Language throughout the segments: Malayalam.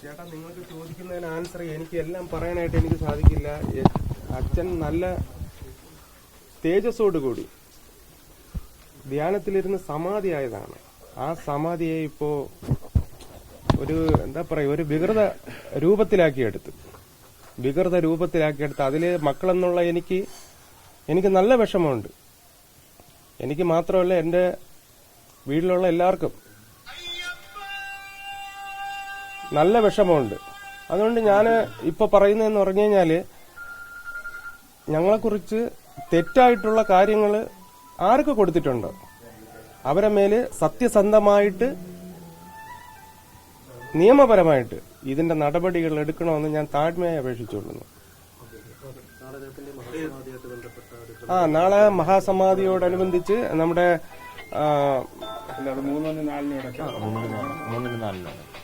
ചേട്ടാ നിങ്ങൾക്ക് ചോദിക്കുന്നതിന് ആൻസർ എനിക്ക് എല്ലാം പറയാനായിട്ട് എനിക്ക് സാധിക്കില്ല. അച്ഛൻ നല്ല തേജസ്സോട് കൂടി ധ്യാനത്തിലിരുന്ന് സമാധിയായതാണ്. ആ സമാധിയെ ഇപ്പോ ഒരു എന്താ പറയുക ഒരു വികൃത രൂപത്തിലാക്കിയെടുത്ത്. വികൃത രൂപത്തിലാക്കിയെടുത്ത് അതിൽ മക്കളെന്നുള്ള എനിക്ക് എനിക്ക് നല്ല വിഷമമുണ്ട്. എനിക്ക് മാത്രമല്ല എന്റെ വീട്ടിലുള്ള എല്ലാവർക്കും നല്ല വിഷമമുണ്ട്. അതുകൊണ്ട് ഞാൻ ഇപ്പൊ പറയുന്നതെന്ന് പറഞ്ഞു കഴിഞ്ഞാൽ ഞങ്ങളെക്കുറിച്ച് തെറ്റായിട്ടുള്ള കാര്യങ്ങൾ ആർക്ക് കൊടുത്തിട്ടുണ്ട്? അവരെ മേൽ സത്യസന്ധമായിട്ട് നിയമപരമായിട്ട് ഇതിന്റെ നടപടികൾ എടുക്കണമെന്ന് ഞാൻ താഴ്മയായി അപേക്ഷിച്ചുകൊള്ളുന്നു. ആ നാളെ മഹാസമാധിയോടനുബന്ധിച്ച് നമ്മുടെ മൂന്നിന് നാലിനും ഇടയ്ക്ക് മൂന്നിന് പറഞ്ഞിട്ടുണ്ട്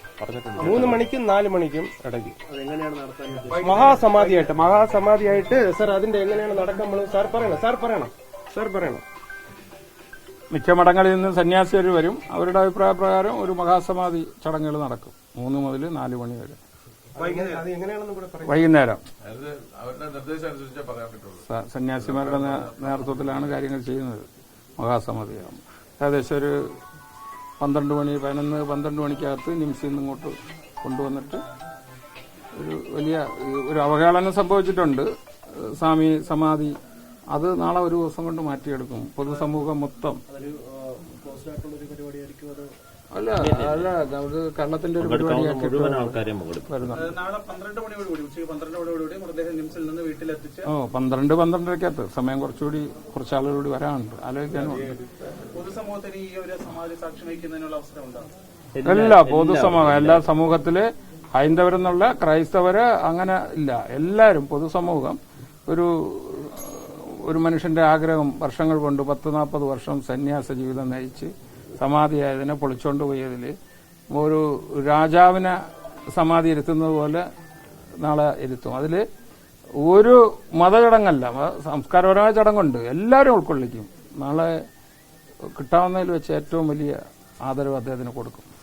മൂന്ന് മണിക്കും നാല് മണിക്കും ഇടയ്ക്ക്. മഹാസമാധിയായിട്ട് മഹാസമാധിയായിട്ട് സാർ അതിന്റെ എങ്ങനെയാണ് നടക്കാൻ പോകുന്നത് സാർ പറയണം സാർ പറയണം സാർ പറയണം. മിക്ക മഠങ്ങളിൽ നിന്ന് സന്യാസികൾ വരും. അവരുടെ അഭിപ്രായ പ്രകാരം ഒരു മഹാസമാധി ചടങ്ങുകൾ നടക്കും. മൂന്ന് മുതൽ നാല് മണി വരെ. വൈകുന്നേരം. സന്യാസിമാരുടെ നേതൃത്വത്തിലാണ് കാര്യങ്ങൾ ചെയ്യുന്നത്. മഹാസമാധിയാകും ഏകദേശം ഒരു പന്ത്രണ്ട് മണി പതിനൊന്ന് പന്ത്രണ്ട് മണിക്കകത്ത് നിംസിൽ നിന്ന് ഇങ്ങോട്ട് കൊണ്ടുവന്നിട്ട് ഒരു വലിയ ഒരു അവഹേളനം സംഭവിച്ചിട്ടുണ്ട്. സ്വാമി സമാധി. അത് നാളെ ഒരു ദിവസം കൊണ്ട് മാറ്റിയെടുക്കും. പൊതുസമൂഹം മൊത്തം. അല്ല അല്ല നമുക്ക് കണ്ണത്തിന്റെ ഒരു പരിപാടിയാക്കിയിട്ട് മുഴുവൻ ആൾക്കാരെയും നാളെ പന്ത്രണ്ട് മണിയോടുകൂടി ഉച്ചയ്ക്ക് പന്ത്രണ്ടോടുകൂടി മൃതദേഹം നിംസിൽ നിന്ന് വീട്ടിലെത്തിച്ച് ഓ പന്ത്രണ്ട് പന്ത്രണ്ടരക്കകത്ത്. സമയം കുറച്ചുകൂടി കുറച്ച് ആളുകളോട് വരാനുണ്ട്. ആലോചിക്കാനുണ്ട് പൊതുസമൂഹത്തിന് ഈ ഒരു സമാധി സാക്ഷ്യം വഹിക്കുന്നതിനുള്ള അവസരം ഉണ്ടാകും എല്ലാ പൊതുസമൂഹം എല്ലാ സമൂഹത്തിൽ ഹൈന്ദവരെന്നുള്ള ക്രൈസ്തവര് അങ്ങനെ ഇല്ല. എല്ലാവരും പൊതുസമൂഹം ഒരു ഒരു മനുഷ്യന്റെ ആഗ്രഹം വർഷങ്ങൾ കൊണ്ട് പത്ത് നാൽപ്പത് വർഷം സന്യാസ ജീവിതം നയിച്ച് സമാധിയായതിനെ പൊളിച്ചോണ്ട് പോയതിൽ ഒരു രാജാവിനെ സമാധി ഇരുത്തുന്നത് പോലെ നാളെ ഇരുത്തും. അതിൽ ഒരു മതചടങ്ങല്ല മത- സംസ്കാരപരമായ ചടങ്ങുണ്ട്. എല്ലാവരും ഉൾക്കൊള്ളിക്കും. നാളെ കിട്ടാവുന്നതിൽ വെച്ച് ഏറ്റവും വലിയ ആദരവ് അദ്ദേഹത്തിന് കൊടുക്കും.